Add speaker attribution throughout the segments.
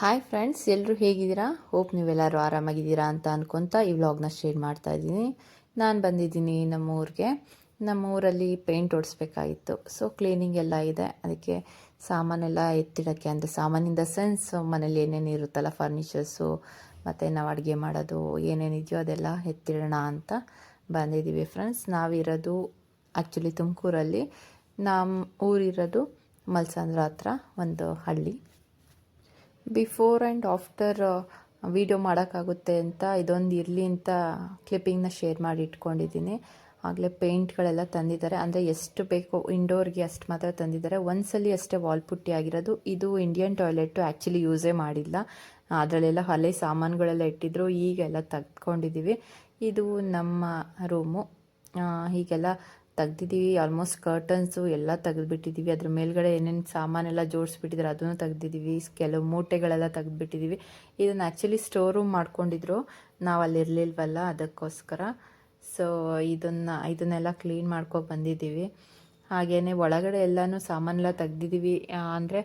Speaker 1: Hi friends ಎಲ್ಲರೂ ಹೇಗಿದ್ದೀರಾ? Hope ನೀವೆಲ್ಲರೂ ಆರಾಮಾಗಿದ್ದೀರಾ ಅಂತ ಅನ್ಕೊತ ಈ ವ್ಲಾಗ್ನ ಶೇರ್ ಮಾಡ್ತಾ ಇದ್ದೀನಿ. ನಾನು ಬಂದಿದ್ದೀನಿ ನಮ್ಮ ಊರಿಗೆ ನಮ್ಮ ಊರಲ್ಲಿ ಪೇಂಟ್ ಓಡಿಸ್ಬೇಕಾಗಿತ್ತು. ಸೊ ಕ್ಲೀನಿಂಗ್ ಎಲ್ಲ ಇದೆ. ಅದಕ್ಕೆ ಸಾಮಾನೆಲ್ಲ ಎತ್ತಿಡೋಕ್ಕೆ ಅಂದರೆ ಸಾಮಾನಿಂದ ಸೆನ್ಸ್ ಮನೇಲಿ ಏನೇನು ಇರುತ್ತಲ್ಲ ಫರ್ನಿಚರ್ಸು ಮತ್ತು ನಾವು ಅಡುಗೆ ಮಾಡೋದು, ಏನೇನಿದೆಯೋ ಅದೆಲ್ಲ ಎತ್ತಿಡೋಣ ಅಂತ ಬಂದಿದ್ದೀವಿ ಫ್ರೆಂಡ್ಸ್ ನಾವಿರೋದು ಆ್ಯಕ್ಚುಲಿ ತುಮಕೂರಲ್ಲಿ. ನಮ್ಮ ಊರಿರೋದು ಮಲ್ಸಂದ್ರ ಹತ್ರ, ಒಂದು ಹಳ್ಳಿ. ಬಿಫೋರ್ ಆ್ಯಂಡ್ ಆಫ್ಟರ್ ವಿಡಿಯೋ ಮಾಡೋಕ್ಕಾಗುತ್ತೆ ಅಂತ ಇದೊಂದು ಇರಲಿ ಅಂತ ಕ್ಲಿಪ್ಪಿಂಗ್ನ ಶೇರ್ ಮಾಡಿ ಇಟ್ಕೊಂಡಿದ್ದೀನಿ. ಆಗಲೇ ಪೇಂಟ್ಗಳೆಲ್ಲ ತಂದಿದ್ದಾರೆ. ಅಂದರೆ ಎಷ್ಟು ಬೇಕು ಇಂಡೋರ್ಗೆ ಅಷ್ಟು ಮಾತ್ರ ತಂದಿದ್ದಾರೆ. ಒಂದ್ಸಲಿ ಅಷ್ಟೇ ವಾಲ್ ಪುಟ್ಟಿ ಆಗಿರೋದು. ಇದು ಇಂಡಿಯನ್ ಟಾಯ್ಲೆಟು ಆ್ಯಕ್ಚುಲಿ ಯೂಸೇ ಮಾಡಿಲ್ಲ. ಅದರಲ್ಲೆಲ್ಲ ಹಳೆ ಸಾಮಾನುಗಳೆಲ್ಲ ಇಟ್ಟಿದ್ರು. ಈಗೆಲ್ಲ ತಗ್ಕೊಂಡಿದ್ದೀವಿ ಇದು ನಮ್ಮ ರೂಮು. ಹೀಗೆಲ್ಲ ತೆಗ್ದಿದ್ದೀವಿ ಆಲ್ಮೋಸ್ಟ್ ಕರ್ಟನ್ಸು ಎಲ್ಲ ತೆಗೆದುಬಿಟ್ಟಿದ್ದೀವಿ. ಅದ್ರ ಮೇಲ್ಗಡೆ ಏನೇನು ಸಾಮಾನೆಲ್ಲ ಜೋಡಿಸ್ಬಿಟ್ಟಿದ್ರೆ ಅದನ್ನು ತೆಗ್ದಿದ್ದೀವಿ. ಕೆಲವು ಮೂಟೆಗಳೆಲ್ಲ ತೆಗೆದುಬಿಟ್ಟಿದ್ದೀವಿ. ಇದನ್ನು ಆ್ಯಕ್ಚುಲಿ ಸ್ಟೋರ್ ರೂಮ್ ಮಾಡ್ಕೊಂಡಿದ್ರು. ನಾವು ಅಲ್ಲಿ ಇರಲಿಲ್ವಲ್ಲ, ಅದಕ್ಕೋಸ್ಕರ. ಸೊ ಇದನ್ನು, ಇದನ್ನೆಲ್ಲ ಕ್ಲೀನ್ ಮಾಡ್ಕೊ ಬಂದಿದ್ದೀವಿ. ಹಾಗೆಯೇ ಒಳಗಡೆ ಎಲ್ಲನೂ ಸಾಮಾನೆಲ್ಲ ತೆಗ್ದಿದ್ದೀವಿ. ಅಂದರೆ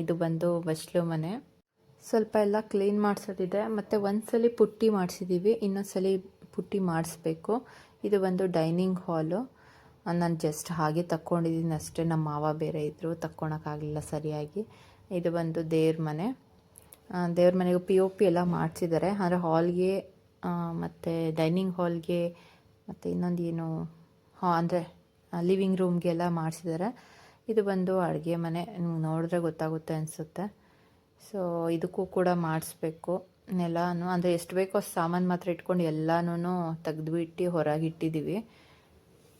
Speaker 1: ಇದು ಬಂದು ಬಸ್ಲು ಮನೆ. ಸ್ವಲ್ಪ ಎಲ್ಲ ಕ್ಲೀನ್ ಮಾಡಿಸೋದಿದೆ. ಮತ್ತು ಒಂದ್ಸಲಿ ಪುಟ್ಟಿ ಮಾಡಿಸಿದ್ದೀವಿ. ಇನ್ನೊಂದ್ಸಲಿ ಪುಟ್ಟಿ ಮಾಡಿಸ್ಬೇಕು. ಇದು ಬಂದು ಡೈನಿಂಗ್ ಹಾಲು ನಾನು ಜಸ್ಟ್ ಹಾಗೆ ತಕ್ಕೊಂಡಿದ್ದೀನಿ ಅಷ್ಟೇ. ನಮ್ಮ ಮಾವ ಬೇರೆ ಇದ್ದರು ತಕ್ಕೊಳಕ್ಕಾಗಲಿಲ್ಲ ಸರಿಯಾಗಿ. ಇದು ಬಂದು ದೇವ್ರ ಮನೆ. ದೇವ್ರ ಮನೆಗೆ ಪಿ ಒ ಪಿ ಎಲ್ಲ ಮಾಡಿಸಿದ್ದಾರೆ. ಅಂದರೆ ಹಾಲ್ಗೆ ಮತ್ತು ಡೈನಿಂಗ್ ಹಾಲ್ಗೆ ಮತ್ತು ಇನ್ನೊಂದು ಏನು ಹಾ, ಅಂದರೆ ಲಿವಿಂಗ್ ರೂಮ್ಗೆಲ್ಲ ಮಾಡಿಸಿದ್ದಾರೆ. ಇದು ಬಂದು ಅಡುಗೆ ಮನೆ. ನಿಮ್ಗೆ ನೋಡಿದ್ರೆ ಗೊತ್ತಾಗುತ್ತೆ ಅನಿಸುತ್ತೆ. ಸೊ ಇದಕ್ಕೂ ಕೂಡ ಮಾಡಿಸ್ಬೇಕು ಎಲ್ಲನೂ ಅಂದರೆ ಎಷ್ಟು ಬೇಕೋ ಅಷ್ಟು ಸಾಮಾನು ಮಾತ್ರ ಇಟ್ಕೊಂಡು ಎಲ್ಲನೂ ತೆಗೆದುಬಿಟ್ಟು ಹೊರಗೆ ಇಟ್ಟಿದ್ದೀವಿ.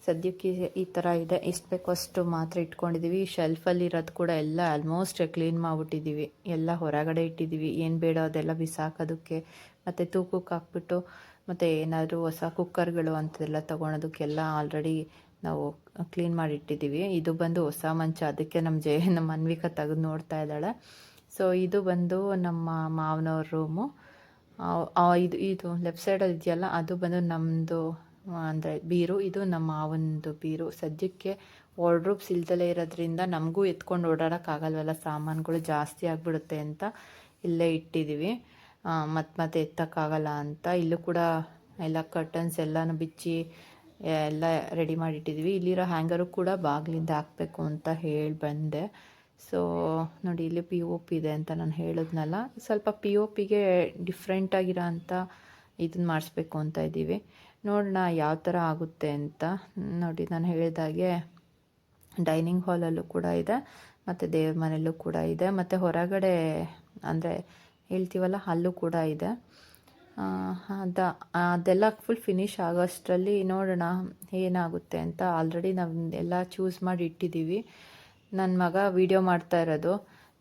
Speaker 1: ಸದ್ಯಕ್ಕೆ ಈ ಥರ ಇದೆ. ಇಷ್ಟು ಬೇಕು ಅಷ್ಟು ಮಾತ್ರ ಇಟ್ಕೊಂಡಿದ್ದೀವಿ ಶೆಲ್ಫಲ್ಲಿ ಇರೋದು ಕೂಡ ಎಲ್ಲ ಆಲ್ಮೋಸ್ಟ್ ಕ್ಲೀನ್ ಮಾಡಿಬಿಟ್ಟಿದ್ದೀವಿ ಎಲ್ಲ ಹೊರಗಡೆ ಇಟ್ಟಿದ್ದೀವಿ ಏನು ಬೇಡ ಅದೆಲ್ಲ ಬಿಸಾಕೋದಕ್ಕೆ. ಮತ್ತು ತೂಕಕ್ಕೆ ಹಾಕ್ಬಿಟ್ಟು ಮತ್ತು ಏನಾದರೂ ಹೊಸ ಕುಕ್ಕರ್ಗಳು ಅಂಥದ್ದೆಲ್ಲ ತೊಗೊಳೋದಕ್ಕೆಲ್ಲ ಆಲ್ರೆಡಿ ನಾವು ಕ್ಲೀನ್ ಮಾಡಿಟ್ಟಿದ್ದೀವಿ ಇದು ಬಂದು ಹೊಸ ಮಂಚ. ಅದಕ್ಕೆ ನಮ್ಮ ಜಯ ನಮ್ಮ ಅನ್ವಿಕ ತೆಗೆದು ನೋಡ್ತಾ ಇದ್ದಾಳೆ. ಸೊ ಇದು ಬಂದು ನಮ್ಮ ಮಾವನವ್ರ ರೂಮು ಇದು ಇದು ಲೆಫ್ಟ್ ಸೈಡಲ್ಲಿ ಇದೆಯಲ್ಲ, ಅದು ಬಂದು ನಮ್ಮದು ಅಂದರೆ ಬೀರು, ಇದು ನಮ್ಮ ಮಾವಂದು ಬೀರು. ಸದ್ಯಕ್ಕೆ ವಾರ್ಡ್ರೂಬ್ಸ್ ಇಲ್ದಲೇ ಇರೋದ್ರಿಂದ ನಮಗೂ ಎತ್ಕೊಂಡು ಓಡಾಡೋಕ್ಕಾಗಲ್ವಲ್ಲ, ಸಾಮಾನುಗಳು ಜಾಸ್ತಿ ಆಗಿಬಿಡುತ್ತೆ ಅಂತ ಇಲ್ಲೇ ಇಟ್ಟಿದ್ದೀವಿ ಮತ್ತೆ ಮತ್ತೆ ಎತ್ತಕ್ಕಾಗಲ್ಲ ಅಂತ. ಇಲ್ಲೂ ಕೂಡ ಎಲ್ಲ ಕರ್ಟನ್ಸ್ ಎಲ್ಲನೂ ಬಿಚ್ಚಿ ಎಲ್ಲ ರೆಡಿ ಮಾಡಿ ಇಟ್ಟಿದ್ದೀವಿ ಇಲ್ಲಿರೋ ಹ್ಯಾಂಗರು ಕೂಡ ಬಾಗಿಲಿಂದ ಹಾಕಬೇಕು ಅಂತ ಹೇಳಿ ಬಂದೆ. ಸೊ ನೋಡಿ, ಇಲ್ಲಿ ಪಿ ಒ ಪಿ ಇದೆ ಅಂತ ನಾನು ಹೇಳಿದ್ನಲ್ಲ. ಸ್ವಲ್ಪ ಪಿ ಒ ಪಿಗೆ ಡಿಫ್ರೆಂಟಾಗಿರೋ ಅಂಥ ಇದನ್ನ ಮಾಡಿಸ್ಬೇಕು ಅಂತ ಇದ್ದೀವಿ ನೋಡೋಣ ಯಾವ ಥರ ಆಗುತ್ತೆ ಅಂತ. ನೋಡಿ, ನಾನು ಹೇಳಿದಾಗೆ ಡೈನಿಂಗ್ ಹಾಲಲ್ಲೂ ಕೂಡ ಇದೆ, ಮತ್ತು ದೇವ್ರ ಮನೆಯಲ್ಲೂ ಕೂಡ ಇದೆ, ಮತ್ತು ಹೊರಗಡೆ ಅಂದರೆ ಹೇಳ್ತೀವಲ್ಲ, ಅಲ್ಲೂ ಕೂಡ ಇದೆ. ಅದ, ಅದೆಲ್ಲ ಫುಲ್ ಫಿನಿಶ್ ಆಗೋಷ್ಟರಲ್ಲಿ ನೋಡೋಣ ಏನಾಗುತ್ತೆ ಅಂತ. ಆಲ್ರೆಡಿ ನಾವು ಎಲ್ಲ ಚೂಸ್ ಮಾಡಿ ಇಟ್ಟಿದ್ದೀವಿ. ನನ್ನ ಮಗ ವೀಡಿಯೋ ಮಾಡ್ತಾ ಇರೋದು.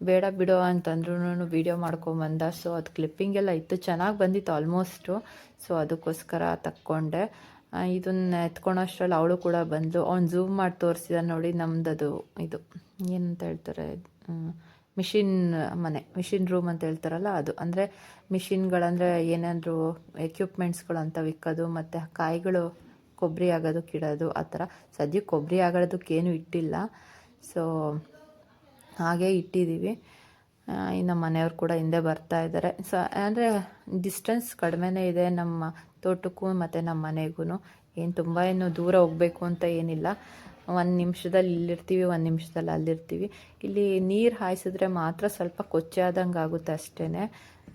Speaker 1: ಬೇಡ ಬಿಡೋ ಅಂತಂದ್ರೂ ವೀಡಿಯೋ ಮಾಡ್ಕೊಂಬಂದ. ಸೊ ಅದು ಕ್ಲಿಪ್ಪಿಂಗ್ ಎಲ್ಲ ಇತ್ತು. ಚೆನ್ನಾಗಿ ಬಂದಿತ್ತು ಆಲ್ಮೋಸ್ಟು ಸೊ ಅದಕ್ಕೋಸ್ಕರ ತಕ್ಕೊಂಡೆ. ಇದನ್ನ ಎತ್ಕೊಳೋಷ್ಟ್ರಲ್ಲಿ ಅವಳು ಕೂಡ ಬಂದು ಅವ್ನು ಝೂಮ್ ಮಾಡಿ ತೋರಿಸಿದ ನೋಡಿ ನಮ್ಮದದು ಇದು. ಏನಂತ ಹೇಳ್ತಾರೆ? ಮಿಷಿನ್ ಮನೆ ಮಿಷಿನ್ ರೂಮ್ ಅಂತ ಹೇಳ್ತಾರಲ್ಲ ಅದು. ಅಂದರೆ ಮಿಷಿನ್ಗಳಂದರೆ ಏನಾದರೂ ಎಕ್ವಿಪ್ಮೆಂಟ್ಸ್ಗಳು ಅಂತ ವಿಕ್ಕೋದು, ಮತ್ತು ಕಾಯಿಗಳು ಕೊಬ್ಬರಿ ಆಗೋದಕ್ಕೆ ಇಡೋದು, ಆ ಥರ. ಸದ್ಯಕ್ಕೆ ಕೊಬ್ಬರಿ ಆಗೋದಕ್ಕೇನು ಇಟ್ಟಿಲ್ಲ. ಸೊ ಹಾಗೆ ಇಟ್ಟಿದ್ದೀವಿ. ಇನ್ನು ಮನೆಯವ್ರು ಕೂಡ ಹಿಂದೆ ಬರ್ತಾ ಇದ್ದಾರೆ. ಸೊ ಅಂದರೆ ಡಿಸ್ಟೆನ್ಸ್ ಕಡಿಮೆನೇ ಇದೆ ನಮ್ಮ ತೋಟಕ್ಕೂ ಮತ್ತು ನಮ್ಮ ಮನೆಗೂ ಏನು ತುಂಬ ಏನು ದೂರ ಹೋಗಬೇಕು ಅಂತ ಏನಿಲ್ಲ. ಒಂದು ನಿಮಿಷದಲ್ಲಿ ಇಲ್ಲಿರ್ತೀವಿ, ಒಂದು ನಿಮಿಷದಲ್ಲಿ ಅಲ್ಲಿರ್ತೀವಿ. ಇಲ್ಲಿ ನೀರು ಹಾಯಿಸಿದ್ರೆ ಮಾತ್ರ ಸ್ವಲ್ಪ ಕೊಚ್ಚೆ ಆದಂಗೆ ಆಗುತ್ತೆ ಅಷ್ಟೇ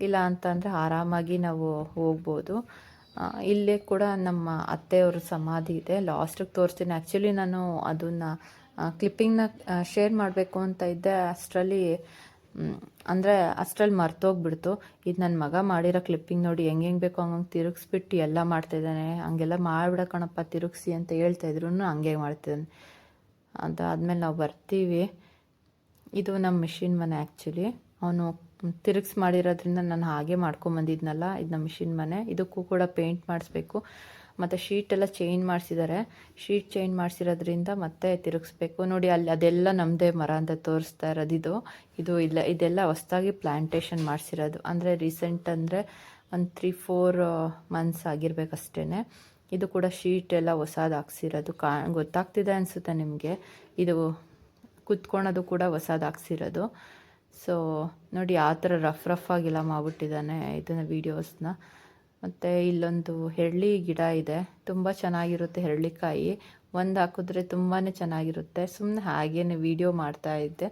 Speaker 1: ಇಲ್ಲ ಅಂತಂದರೆ ಆರಾಮಾಗಿ ನಾವು ಹೋಗ್ಬೋದು. ಇಲ್ಲೇ ಕೂಡ ನಮ್ಮ ಅತ್ತೆಯವ್ರ ಸಮಾಧಿ ಇದೆ. ಲಾಸ್ಟಿಗೆ ತೋರಿಸ್ತೀನಿ. ಆ್ಯಕ್ಚುಲಿ ನಾನು ಅದನ್ನು ಕ್ಲಿಪ್ಪಿಂಗ್ನ ಶೇರ್ ಮಾಡಬೇಕು ಅಂತ ಇದ್ದೆ, ಅಷ್ಟರಲ್ಲಿ ಅಂದರೆ ಅಷ್ಟರಲ್ಲಿ ಮರ್ತೋಗ್ಬಿಡ್ತು. ಇದು ನನ್ನ ಮಗ ಮಾಡಿರೋ ಕ್ಲಿಪ್ಪಿಂಗ್ ನೋಡಿ ಹೆಂಗೆ ಹೆಂಗೆ ಬೇಕೋ ಹಂಗಂಗೆ ತಿರುಗಿಸ್ಬಿಟ್ಟು ಎಲ್ಲ ಮಾಡ್ತಾಯಿದ್ದಾನೆ ಹಂಗೆಲ್ಲ ಮಾಡಿಬಿಡ ಕಣಪ್ಪ, ತಿರುಗಿಸಿ ಅಂತ ಹೇಳ್ತಾ ಇದ್ರು ಹಂಗೆ ಮಾಡ್ತಿದ್ದಾನೆ ಅದಾದಮೇಲೆ ನಾವು ಬರ್ತೀವಿ. ಇದು ನಮ್ಮ ಮಿಷಿನ್ ಮನೆ ಆ್ಯಕ್ಚುಲಿ ಅವನು ತಿರುಗಿಸಿ ಮಾಡಿರೋದ್ರಿಂದ ನಾನು ಹಾಗೆ ಮಾಡ್ಕೊಂಬಂದಿದ್ನಲ್ಲ, ಇದು ನಮ್ಮ ಮಿಷಿನ್ ಮನೆ. ಇದಕ್ಕೂ ಕೂಡ ಪೇಂಟ್ ಮಾಡಿಸ್ಬೇಕು. ಮತ್ತು ಶೀಟೆಲ್ಲ ಚೇಂಜ್ ಮಾಡಿಸಿದ್ದಾರೆ ಶೀಟ್ ಚೇಂಜ್ ಮಾಡಿಸಿರೋದ್ರಿಂದ ಮತ್ತೆ ತಿರುಗಿಸ್ಬೇಕು. ನೋಡಿ, ಅಲ್ಲಿ ಅದೆಲ್ಲ ನಮ್ಮದೇ ಮರ ಅಂತ ತೋರಿಸ್ತಾ ಇರೋದು ಇದು ಇದು ಇಲ್ಲ, ಇದೆಲ್ಲ ಹೊಸ್ದಾಗಿ ಪ್ಲ್ಯಾಂಟೇಷನ್ ಮಾಡಿಸಿರೋದು. ಅಂದರೆ ರೀಸೆಂಟ್ ಅಂದರೆ ಒಂದು ತ್ರೀ ಫೋರ್ ಮಂತ್ಸ್ ಆಗಿರ್ಬೇಕಷ್ಟೇ ಇದು ಕೂಡ ಶೀಟ್ ಎಲ್ಲ ಹೊಸದು ಹಾಕ್ಸಿರೋದು. ಕಾ, ಗೊತ್ತಾಗ್ತಿದೆ ಅನಿಸುತ್ತೆ ನಿಮಗೆ. ಇದು ಕುತ್ಕೊಳೋದು ಕೂಡ ಹೊಸದು ಹಾಕ್ಸಿರೋದು. ಸೊ ನೋಡಿ, ಆ ಥರ ರಫ್ ರಫ್ ಆಗಿಲ್ಲ ಮಾಡ್ಬಿಟ್ಟಿದ್ದಾನೆ ಇದನ್ನು ವೀಡಿಯೋಸ್ನ ಮತ್ತು ಇಲ್ಲೊಂದು ಹೆಳ್ಳಿ ಗಿಡ ಇದೆ. ತುಂಬ ಚೆನ್ನಾಗಿರುತ್ತೆ ಹೆರಳಿಕಾಯಿ. ಒಂದು ಹಾಕಿದ್ರೆ ತುಂಬಾ ಚೆನ್ನಾಗಿರುತ್ತೆ. ಸುಮ್ಮನೆ ಹಾಗೇ ವೀಡಿಯೋ ಮಾಡ್ತಾ ಇದ್ದೆ.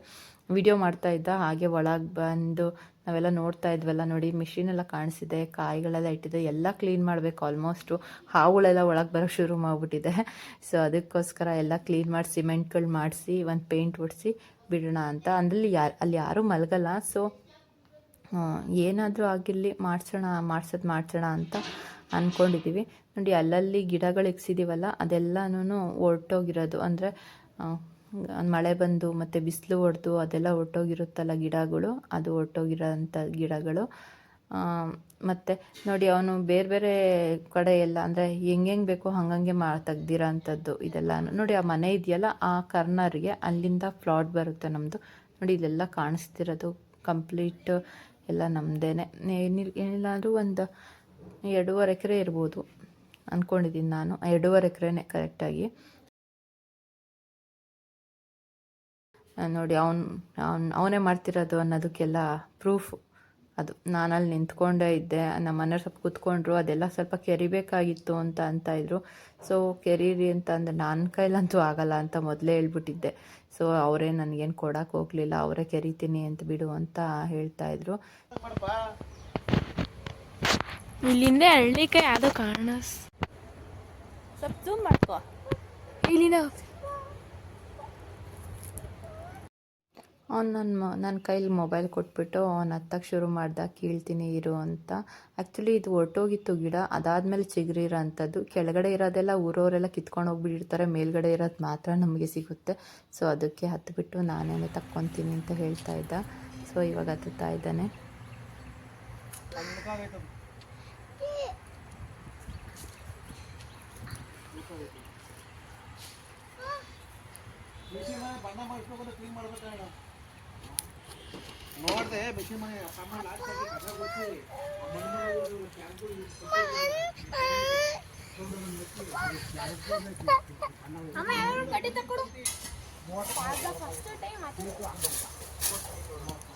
Speaker 1: ವಿಡಿಯೋ ಮಾಡ್ತಾ ಇದ್ದ, ಹಾಗೆ ಒಳಗೆ ಬಂದು ನಾವೆಲ್ಲ ನೋಡ್ತಾ ಇದ್ವಲ್ಲ ನೋಡಿ ಮಿಷಿನ್ ಎಲ್ಲ ಕಾಣಿಸಿದೆ, ಕಾಯಿಗಳೆಲ್ಲ ಇಟ್ಟಿದೆ, ಎಲ್ಲ ಕ್ಲೀನ್ ಮಾಡಬೇಕು ಆಲ್ಮೋಸ್ಟು ಹಾವುಗಳೆಲ್ಲ ಒಳಗೆ ಬರೋಕ್ಕೆ ಶುರು ಮಾಡಿಬಿಟ್ಟಿದೆ. ಸೊ ಅದಕ್ಕೋಸ್ಕರ ಎಲ್ಲ ಕ್ಲೀನ್ ಮಾಡಿ ಸಿಮೆಂಟ್ಗಳು ಮಾಡಿಸಿ, ಒಂದು ಪೇಂಟ್ ಹೊಡಿಸಿ ಬಿಡೋಣ ಅಂತ. ಅಂದ್ರಲ್ಲಿ ಯಾರು, ಅಲ್ಲಿ ಯಾರೂ ಮಲಗಲ್ಲ. ಸೊ ಏನಾದರೂ ಆಗಿರಲಿ ಮಾಡಿಸೋಣ, ಮಾಡ್ಸೋದು ಮಾಡಿಸೋಣ ಅಂತ ಅಂದ್ಕೊಂಡಿದ್ದೀವಿ ನೋಡಿ, ಅಲ್ಲಲ್ಲಿ ಗಿಡಗಳು ಇಕ್ಸಿದ್ದೀವಲ್ಲ ಅದೆಲ್ಲನೂ ಹೊರ್ಟೋಗಿರೋದು ಅಂದರೆ ಮಳೆ ಬಂದು ಮತ್ತು ಬಿಸಿಲು ಹೊಡೆದು ಅದೆಲ್ಲ ಹೊರ್ಟೋಗಿರುತ್ತಲ್ಲ ಗಿಡಗಳು, ಅದು ಹೊರ್ಟೋಗಿರೋಂಥ ಗಿಡಗಳು. ಮತ್ತು ನೋಡಿ, ಅವನು ಬೇರೆ ಬೇರೆ ಕಡೆ ಎಲ್ಲ, ಅಂದರೆ ಹೆಂಗೆ ಹೆಂಗೆ ಬೇಕೋ ಹಂಗಂಗೆ ಮಾ ತೆಗ್ದಿರೋ ಅಂಥದ್ದು ಇದೆಲ್ಲ ನೋಡಿ, ಆ ಮನೆ ಇದೆಯಲ್ಲ, ಆ ಕರ್ನರ್ಗೆ ಅಲ್ಲಿಂದ ಫ್ಲಾಟ್ ಬರುತ್ತೆ ನಮ್ಮದು ನೋಡಿ ಇದೆಲ್ಲ ಕಾಣಿಸ್ತಿರೋದು ಕಂಪ್ಲೀಟ್ ಎಲ್ಲ ನಮ್ಮದೇನೆ ಏನಿಲ್ಲ ಏನಿಲ್ಲ ಅಂದರೂ ಒಂದು ಎರಡೂವರೆ ಎಕರೆ ಇರ್ಬೋದು ಅಂದ್ಕೊಂಡಿದ್ದೀನಿ ನಾನು. ಎರಡೂವರೆ ಎಕರೆನೇ ಕರೆಕ್ಟಾಗಿ ನೋಡಿ, ಅವನು ಅವನು, ಅವನೇ ಮಾಡ್ತಿರೋದು ಅನ್ನೋದಕ್ಕೆಲ್ಲ ಪ್ರೂಫು ಅದು ನಾನು ಅಲ್ಲಿ ನಿಂತ್ಕೊಂಡೇ ಇದ್ದೆ, ನಮ್ಮ ಮನೆಯವ್ರು ಸ್ವಲ್ಪ ಕೂತ್ಕೊಂಡ್ರು, ಅದೆಲ್ಲ ಸ್ವಲ್ಪ ಕೆರಿಬೇಕಾಗಿತ್ತು ಅಂತ ಅಂತ ಇದ್ರು. ಸೊ ಕೆರೀರಿ ಅಂತ ಅಂದರೆ ನನ್ನ ಕೈಲಂತೂ ಆಗಲ್ಲ ಅಂತ ಮೊದಲೇ ಹೇಳ್ಬಿಟ್ಟಿದ್ದೆ. ಸೊ ಅವರೇ ನನಗೇನು ಕೊಡಕ್ಕೆ ಹೋಗಲಿಲ್ಲ, ಅವರೇ ಕೆರಿತೀನಿ ಅಂತ ಬಿಡು ಅಂತ ಹೇಳ್ತಾ ಇದ್ರು.
Speaker 2: ಇಲ್ಲಿಂದ ಕೈ ಯಾವುದೋ ಕಾರಣ
Speaker 1: ಜೂಮ್ ಮಾಡ್ಕೋ.
Speaker 2: ಇಲ್ಲಿಂದ
Speaker 1: ಅವ್ನು ನನ್ನ ಮ ನನ್ನ ಕೈಲಿ ಮೊಬೈಲ್ ಕೊಟ್ಬಿಟ್ಟು ಅವ್ನು ಹತ್ತಕ್ಕೆ ಶುರು ಮಾಡ್ದ ಕೀಳ್ತೀನಿ ಇರು ಅಂತ. ಆ್ಯಕ್ಚುಲಿ ಇದು ಹೊರ್ಟೋಗಿತ್ತು ಗಿಡ, ಅದಾದಮೇಲೆ ಚಿಗುರಿರೋ ಅಂಥದ್ದು ಕೆಳಗಡೆ ಇರೋದೆಲ್ಲ ಊರವರೆಲ್ಲ ಕಿತ್ಕೊಂಡು ಹೋಗ್ಬಿಟ್ಟಿರ್ತಾರೆ, ಮೇಲ್ಗಡೆ ಇರೋದು ಮಾತ್ರ ನಮಗೆ ಸಿಗುತ್ತೆ. ಸೊ ಅದಕ್ಕೆ ಹತ್ತುಬಿಟ್ಟು ನಾನೇನೆ ತಕ್ಕೊತೀನಿ ಅಂತ ಹೇಳ್ತಾ ಇದ್ದ. ಸೊ ಇವಾಗ ಹತ್ತುತ್ತಾ ಇದ್ದಾನೆ.
Speaker 3: ನೋಡ್ದೆ ಬಿಸಿ ಮನೆ ಸಾಮಾನು ಹಾಕಿ ಕಸ ಕೊಟ್ಟು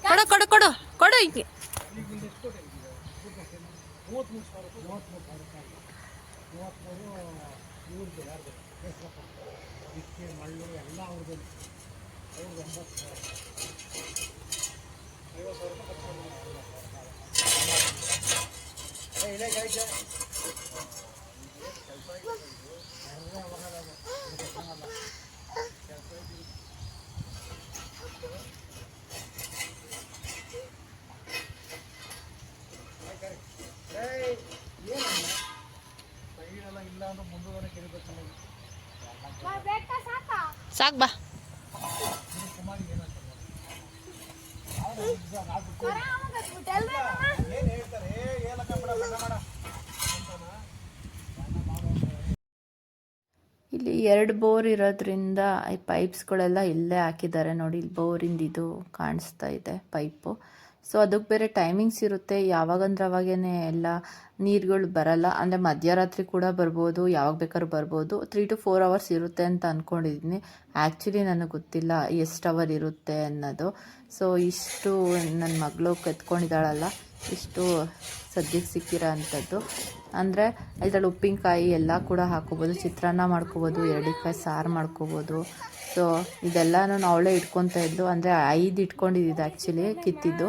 Speaker 2: ಕೊಡು ಕೊಡು ಕೊಡು ಕೊಡು ಈಗ
Speaker 3: ಮಳ್ಳು ಎಲ್ಲ ಅವ್ರದ್ದು ಕೆರಿಬೇಕು
Speaker 2: ಸಾಕು ಬಾ.
Speaker 3: ಏನ್ ಹೇಳ್ತಾರೆ ಏ ಏಲಕ್ಕ ಬಿಡ ಬಣ್ಣ ಮಾಡ
Speaker 1: ಇಲ್ಲಿ ಎರಡು ಬೋರ್ ಇರೋದ್ರಿಂದ ಈ ಪೈಪ್ಸ್ಗಳೆಲ್ಲ ಇಲ್ಲೇ ಹಾಕಿದ್ದಾರೆ ನೋಡಿ, ಇಲ್ಲಿ ಬೋರಿಂದ ಇದು ಕಾಣಿಸ್ತಾ ಇದೆ ಪೈಪು. ಸೊ ಅದಕ್ಕೆ ಬೇರೆ ಟೈಮಿಂಗ್ಸ್ ಇರುತ್ತೆ. ಯಾವಾಗಂದ್ರೆ ಅವಾಗೇ ಎಲ್ಲ ನೀರುಗಳು ಬರಲ್ಲ. ಅಂದರೆ ಮಧ್ಯರಾತ್ರಿ ಕೂಡ ಬರ್ಬೋದು, ಯಾವಾಗ ಬೇಕಾದ್ರೂ ಬರ್ಬೋದು. ತ್ರೀ ಟು ಫೋರ್ ಅವರ್ಸ್ ಇರುತ್ತೆ ಅಂತ ಅಂದ್ಕೊಂಡಿದ್ದೀನಿ ಆ್ಯಕ್ಚುಲಿ ನನಗೆ ಗೊತ್ತಿಲ್ಲ ಎಷ್ಟು ಅವರ್ ಇರುತ್ತೆ ಅನ್ನೋದು. ಸೊ ಇಷ್ಟು ನನ್ನ ಮಗಳು ಕತ್ಕೊಂಡಿದ್ದಾಳಲ್ಲ. ಇಷ್ಟು ಸದ್ಯಕ್ಕೆ ಸಿಕ್ಕಿರೋ ಅಂಥದ್ದು ಅಂದರೆ ಇದ್ರಲ್ಲಿ ಉಪ್ಪಿನಕಾಯಿ ಎಲ್ಲ ಕೂಡ ಹಾಕೋಬೋದು, ಚಿತ್ರಾನ್ನ ಮಾಡ್ಕೋಬೋದು, ಎರಡಿಕಾಯಿ ಸಾರು ಮಾಡ್ಕೋಬೋದು. ಸೊ ಇದೆಲ್ಲನೂ ಅವಳೇ ಇಟ್ಕೊತಾ ಇದ್ಲು. ಅಂದರೆ ಐದು ಇಟ್ಕೊಂಡಿದ್ದು ಆ್ಯಕ್ಚುಲಿ ಕಿತ್ತಿದ್ದು.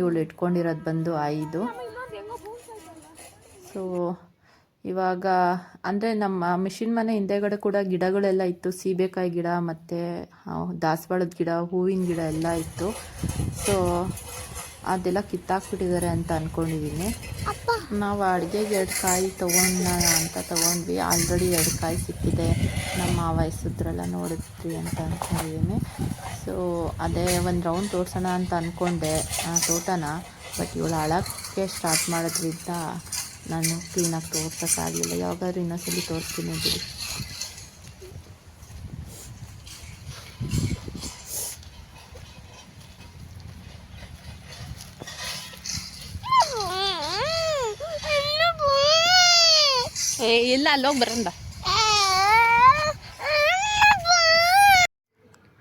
Speaker 1: ಇವಳು ಇಟ್ಕೊಂಡಿರೋದು ಬಂದು ಐದು. ಸೊ ಇವಾಗ ಅಂದರೆ ನಮ್ಮ ಮಿಷಿನ್ ಮನೆ ಹಿಂದೆಗಡೆ ಕೂಡ ಗಿಡಗಳೆಲ್ಲ ಇತ್ತು. ಸೀಬೆಕಾಯಿ ಗಿಡ ಮತ್ತು ದಾಸವಾಳದ ಗಿಡ, ಹೂವಿನ ಗಿಡ ಎಲ್ಲ ಇತ್ತು. ಸೊ ಅದೆಲ್ಲ ಕಿತ್ತಾಕ್ಬಿಟ್ಟಿದ್ದಾರೆ ಅಂತ ಅಂದ್ಕೊಂಡಿದ್ದೀನಿ ನಾವು ಅಡುಗೆಗೆ ಎರಡು ಕಾಯಿ ತೊಗೊಂಡ ಅಂತ ತೊಗೊಂಡ್ವಿ. ಆಲ್ರೆಡಿ ಎರಡು ಕಾಯಿ ಸಿಕ್ಕಿದೆ. ನಮ್ಮ ವಯಸ್ಸದ್ರೆಲ್ಲ ನೋಡಿದ್ರಿ ಅಂತ ಅಂದ್ಕೊಂಡಿದ್ದೀನಿ ಸೊ ಅದೇ ಒಂದು ರೌಂಡ್ ತೋರ್ಸೋಣ ಅಂತ ಅಂದ್ಕೊಂಡೆ ಆ ತೋಟನ. ಬಟ್ ಇವಳು ಅಳಕ್ಕೆ ಸ್ಟಾರ್ಟ್ ಮಾಡೋದ್ರಿಂದ ನಾನು ಕ್ಲೀನಾಗಿ ತೋರ್ಸೋಕ್ಕಾಗಲಿಲ್ಲ. ಯಾವಾಗಾದ್ರೂ ಇನ್ನೊಂದ್ಸಲಿ ತೋರಿಸ್ತೀನಿ ಬಿಡಿ.
Speaker 2: ಇಲ್ಲ ಅಲ್ಲೋಗಿ ಬರಂದ.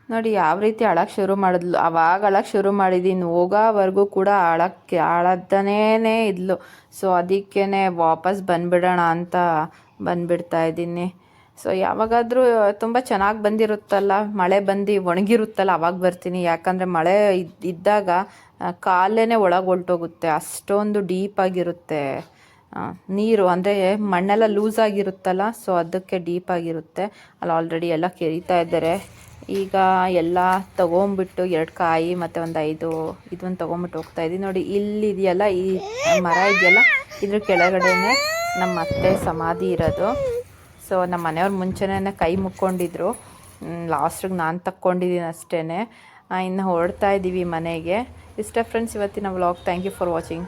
Speaker 1: ನೋಡಿ, ಯಾವ ರೀತಿ ಅಳಕ್ಕೆ ಶುರು ಮಾಡಿದ್ಲು. ಅವಾಗ ಅಳಕ್ಕೆ ಶುರು ಮಾಡಿದ್ದೀನಿ ಹೋಗೋವರೆಗೂ ಕೂಡ ಅಳಕ್ಕೆ ಅಳದನೇ ಇದ್ಲು. ಸೊ ಅದಕ್ಕೇ ವಾಪಸ್ ಬಂದ್ಬಿಡೋಣ ಅಂತ ಬಂದ್ಬಿಡ್ತಾ ಇದ್ದೀನಿ. ಸೊ ಯಾವಾಗಾದರೂ ತುಂಬ ಚೆನ್ನಾಗಿ ಬಂದಿರುತ್ತಲ್ಲ. ಮಳೆ ಬಂದು ಒಣಗಿರುತ್ತಲ್ಲ, ಅವಾಗ ಬರ್ತೀನಿ. ಯಾಕಂದರೆ ಮಳೆ ಇದ್- ಇದ್ದಾಗ ಕಾಲೇ ಒಳಗೆ ಹೊಲ್ಟೋಗುತ್ತೆ. ಅಷ್ಟೊಂದು ಡೀಪಾಗಿರುತ್ತೆ ನೀರು ಅಂದರೆ ಮಣ್ಣೆಲ್ಲ ಲೂಸ್ ಆಗಿರುತ್ತಲ್ಲ ಸೊ ಅದಕ್ಕೆ ಡೀಪ್ ಆಗಿರುತ್ತೆ. ಅಲ್ಲಿ ಆಲ್ರೆಡಿ ಎಲ್ಲ ಕೆರಿತಾ ಇದ್ದಾರೆ. ಈಗ ಎಲ್ಲ ತೊಗೊಂಬಿಟ್ಟು ಎರಡು ಕಾಯಿ ಮತ್ತು ಒಂದು ಐದು ಇದನ್ನು ತೊಗೊಂಬಿಟ್ಟು ಹೋಗ್ತಾ ಇದ್ದೀವಿ ನೋಡಿ, ಇಲ್ಲಿ ಇದೆಯಲ್ಲ, ಈ ಮರ ಇದೆಯಲ್ಲ, ಇದ್ರ ಕೆಳಗಡೆನೆ ನಮ್ಮ ಅತ್ತೆ ಸಮಾಧಿ ಇರೋದು. ಸೊ ನಮ್ಮ ಮನೆಯವ್ರ ಮುಂಚೆನೇ ಕೈ ಮುಕ್ಕೊಂಡಿದ್ರು. ಲಾಸ್ಟಿಗೆ ನಾನು ತಕ್ಕೊಂಡಿದ್ದೀನಿ ಅಷ್ಟೇ ಇನ್ನು ಹೊರಡ್ತಾ ಇದ್ದೀವಿ ಮನೆಗೆ. ಇಷ್ಟ ಫ್ರೆಂಡ್ಸ್ ಇವತ್ತಿನ vlog thank you for watching